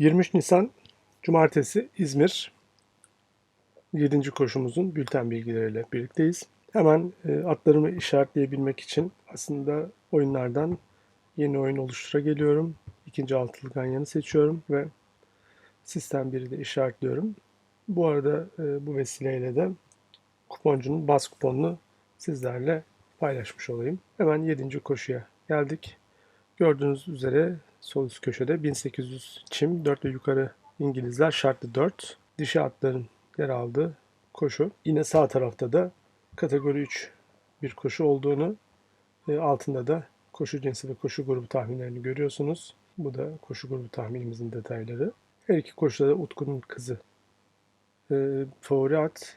23 Nisan Cumartesi İzmir 7. koşumuzun bülten bilgileriyle birlikteyiz. Hemen e, atlarımı işaretleyebilmek için aslında oyunlardan yeni oyun oluştura geliyorum. İkinci altılı ganyanı seçiyorum ve sistem 1'i de işaretliyorum. Bu arada e, bu vesileyle de kuponcunun bas kuponunu sizlerle paylaşmış olayım. Hemen 7. koşuya geldik. Gördüğünüz üzere sol üst köşede 1800 çim 4 ve yukarı İngilizler şartlı 4. Dişi atların yer aldığı koşu. Yine sağ tarafta da kategori 3 bir koşu olduğunu e, altında da koşu cinsi ve koşu grubu tahminlerini görüyorsunuz. Bu da koşu grubu tahminimizin detayları. Her iki koşuda da Utku'nun kızı e, favori at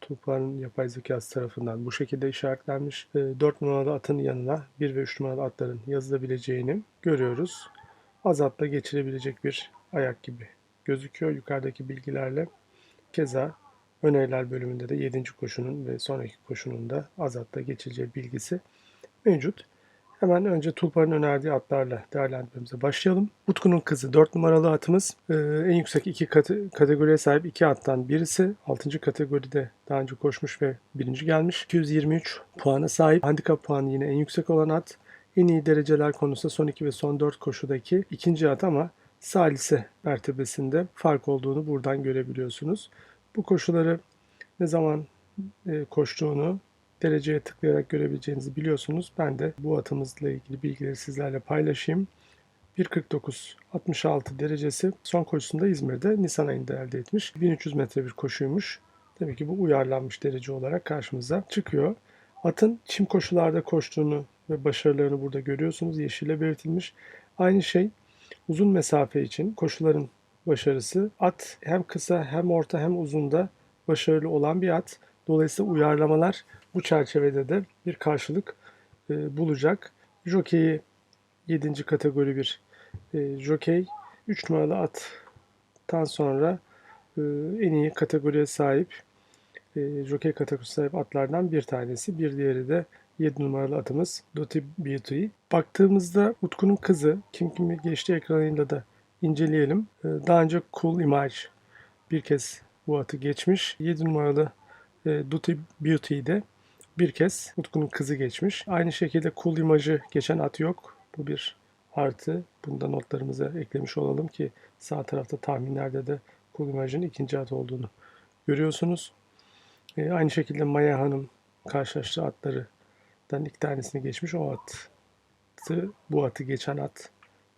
Tulpar'ın yapay zekası tarafından bu şekilde işaretlenmiş. E, 4 numaralı atın yanına 1 ve 3 numaralı atların yazılabileceğini görüyoruz. Az atla geçirebilecek bir ayak gibi gözüküyor yukarıdaki bilgilerle. Keza öneriler bölümünde de 7. koşunun ve sonraki koşunun da az atla geçileceği bilgisi mevcut. Hemen önce Tulpar'ın önerdiği atlarla değerlendirmemize başlayalım. Utku'nun kızı 4 numaralı atımız. Ee, en yüksek iki kate- kategoriye sahip iki attan birisi. 6. kategoride daha önce koşmuş ve birinci gelmiş. 223 puana sahip. Handikap puanı yine en yüksek olan at. En iyi dereceler konusunda son 2 ve son 4 koşudaki ikinci at ama salise mertebesinde fark olduğunu buradan görebiliyorsunuz. Bu koşuları ne zaman e, koştuğunu dereceye tıklayarak görebileceğinizi biliyorsunuz. Ben de bu atımızla ilgili bilgileri sizlerle paylaşayım. 1.49-66 derecesi son koşusunda İzmir'de Nisan ayında elde etmiş. 1300 metre bir koşuymuş. Tabii ki bu uyarlanmış derece olarak karşımıza çıkıyor. Atın çim koşularda koştuğunu ve başarılarını burada görüyorsunuz. Yeşille belirtilmiş. Aynı şey uzun mesafe için koşuların başarısı. At hem kısa hem orta hem uzunda başarılı olan bir at. Dolayısıyla uyarlamalar bu çerçevede de bir karşılık e, bulacak. Jockey'i 7. kategori bir e, jockey. 3 numaralı attan sonra e, en iyi kategoriye sahip e, jockey kategorisi sahip atlardan bir tanesi. Bir diğeri de 7 numaralı atımız Duty Beauty. Baktığımızda Utku'nun kızı Kim Kimi geçti ekranıyla da inceleyelim. E, daha önce Cool Image bir kez bu atı geçmiş. 7 numaralı e, Duty Beauty'de bir kez Utku'nun kızı geçmiş. Aynı şekilde Cool Image'ı geçen at yok. Bu bir artı. Bunu da notlarımıza eklemiş olalım ki sağ tarafta tahminlerde de Cool Image'ın ikinci at olduğunu görüyorsunuz. E, aynı şekilde Maya Hanım karşılaştığı atlardan iki tanesini geçmiş. O atı, bu atı geçen at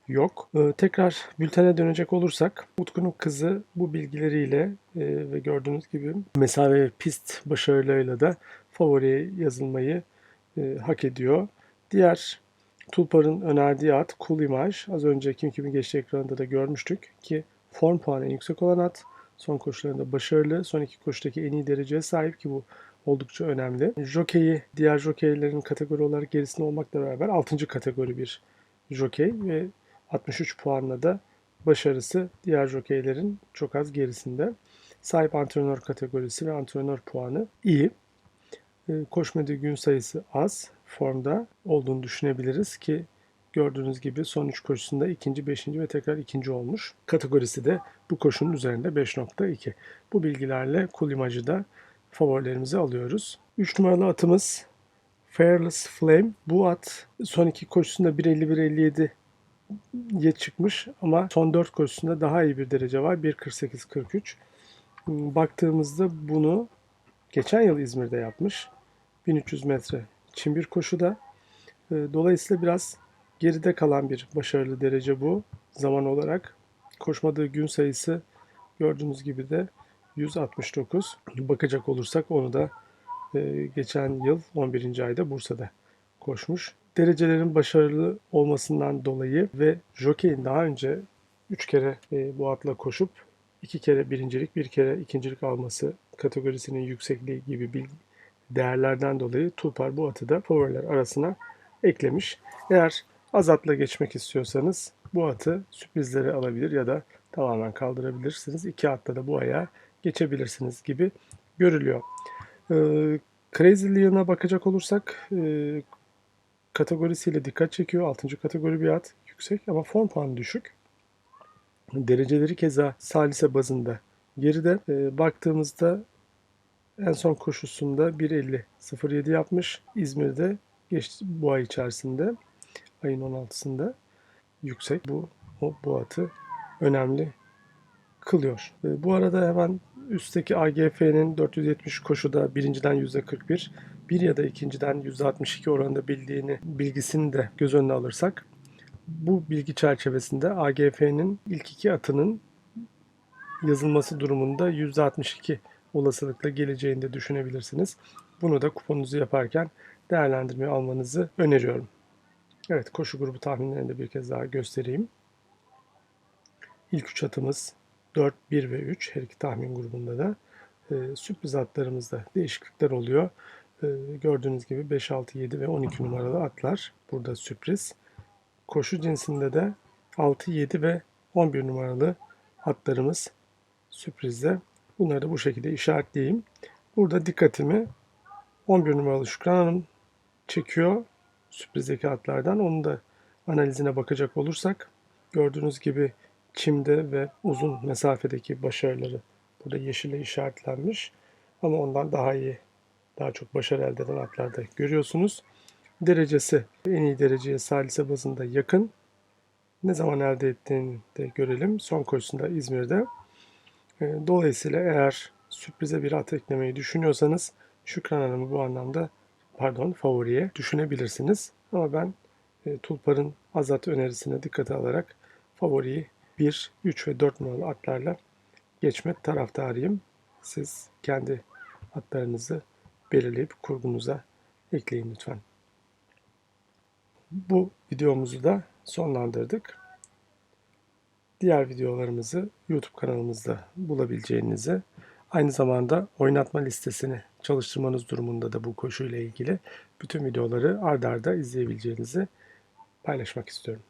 yok. Ee, tekrar bültene dönecek olursak Utku'nun kızı bu bilgileriyle e, ve gördüğünüz gibi mesafe pist başarılarıyla da favoriye yazılmayı e, hak ediyor. Diğer Tulpar'ın önerdiği at Cool Image. Az önce Kim Kim'in geçtiği ekranında da görmüştük ki form puanı en yüksek olan at. Son koşularında başarılı. Son iki koşudaki en iyi dereceye sahip ki bu oldukça önemli. Jockey'i diğer jockeylerin kategori olarak gerisinde olmakla beraber 6. kategori bir jockey ve 63 puanla da başarısı diğer jokeylerin çok az gerisinde. Sahip antrenör kategorisi ve antrenör puanı iyi. Koşmadığı gün sayısı az formda olduğunu düşünebiliriz ki gördüğünüz gibi son 3 koşusunda ikinci, beşinci ve tekrar ikinci olmuş. Kategorisi de bu koşunun üzerinde 5.2. Bu bilgilerle cool imajı da favorilerimizi alıyoruz. 3 numaralı atımız Fearless Flame. Bu at son iki koşusunda 1.51-57 ye çıkmış ama son 4 koşusunda daha iyi bir derece var. 1.48-43. Baktığımızda bunu geçen yıl İzmir'de yapmış. 1300 metre çim bir koşuda. Dolayısıyla biraz geride kalan bir başarılı derece bu zaman olarak. Koşmadığı gün sayısı gördüğünüz gibi de 169. Bakacak olursak onu da geçen yıl 11. ayda Bursa'da koşmuş derecelerin başarılı olmasından dolayı ve Jockey'in daha önce 3 kere e, bu atla koşup 2 kere birincilik, bir kere ikincilik alması kategorisinin yüksekliği gibi bilgi, değerlerden dolayı Tulpar bu atı da favoriler arasına eklemiş. Eğer az atla geçmek istiyorsanız bu atı sürprizleri alabilir ya da tamamen kaldırabilirsiniz. İki atla da bu ayağa geçebilirsiniz gibi görülüyor. Ee, Crazy Leon'a bakacak olursak e, kategorisiyle dikkat çekiyor. 6. kategori bir at yüksek ama form puanı düşük. Dereceleri keza salise bazında geride. E, baktığımızda en son koşusunda 1.50 07 yapmış. İzmir'de geçti bu ay içerisinde ayın 16'sında yüksek. Bu bu atı önemli kılıyor. E, bu arada hemen üstteki AGF'nin 470 koşuda birinciden %41, bir ya da ikinciden %62 oranında bildiğini bilgisini de göz önüne alırsak bu bilgi çerçevesinde AGF'nin ilk iki atının yazılması durumunda %62 olasılıkla geleceğini de düşünebilirsiniz. Bunu da kuponunuzu yaparken değerlendirmeye almanızı öneriyorum. Evet koşu grubu tahminlerini de bir kez daha göstereyim. İlk üç atımız 4, 1 ve 3 her iki tahmin grubunda da e, sürpriz atlarımızda değişiklikler oluyor. E, gördüğünüz gibi 5, 6, 7 ve 12 numaralı atlar burada sürpriz. Koşu cinsinde de 6, 7 ve 11 numaralı atlarımız sürprizde. Bunları da bu şekilde işaretleyeyim. Burada dikkatimi 11 numaralı Şükran Hanım çekiyor sürprizdeki atlardan. Onun da analizine bakacak olursak gördüğünüz gibi çimde ve uzun mesafedeki başarıları burada yeşille işaretlenmiş. Ama ondan daha iyi, daha çok başarı elde eden atlarda görüyorsunuz. Derecesi en iyi dereceye salise bazında yakın. Ne zaman elde ettiğini de görelim. Son koşusunda İzmir'de. E, Dolayısıyla eğer sürprize bir at eklemeyi düşünüyorsanız Şükran Hanım'ı bu anlamda pardon favoriye düşünebilirsiniz. Ama ben e, Tulpar'ın Azat önerisine dikkate alarak favoriyi 1, 3 ve 4 numaralı atlarla geçmek taraftarıyım. Siz kendi atlarınızı belirleyip kurgunuza ekleyin lütfen. Bu videomuzu da sonlandırdık. Diğer videolarımızı YouTube kanalımızda bulabileceğinizi, aynı zamanda oynatma listesini çalıştırmanız durumunda da bu koşuyla ilgili bütün videoları ard arda izleyebileceğinizi paylaşmak istiyorum.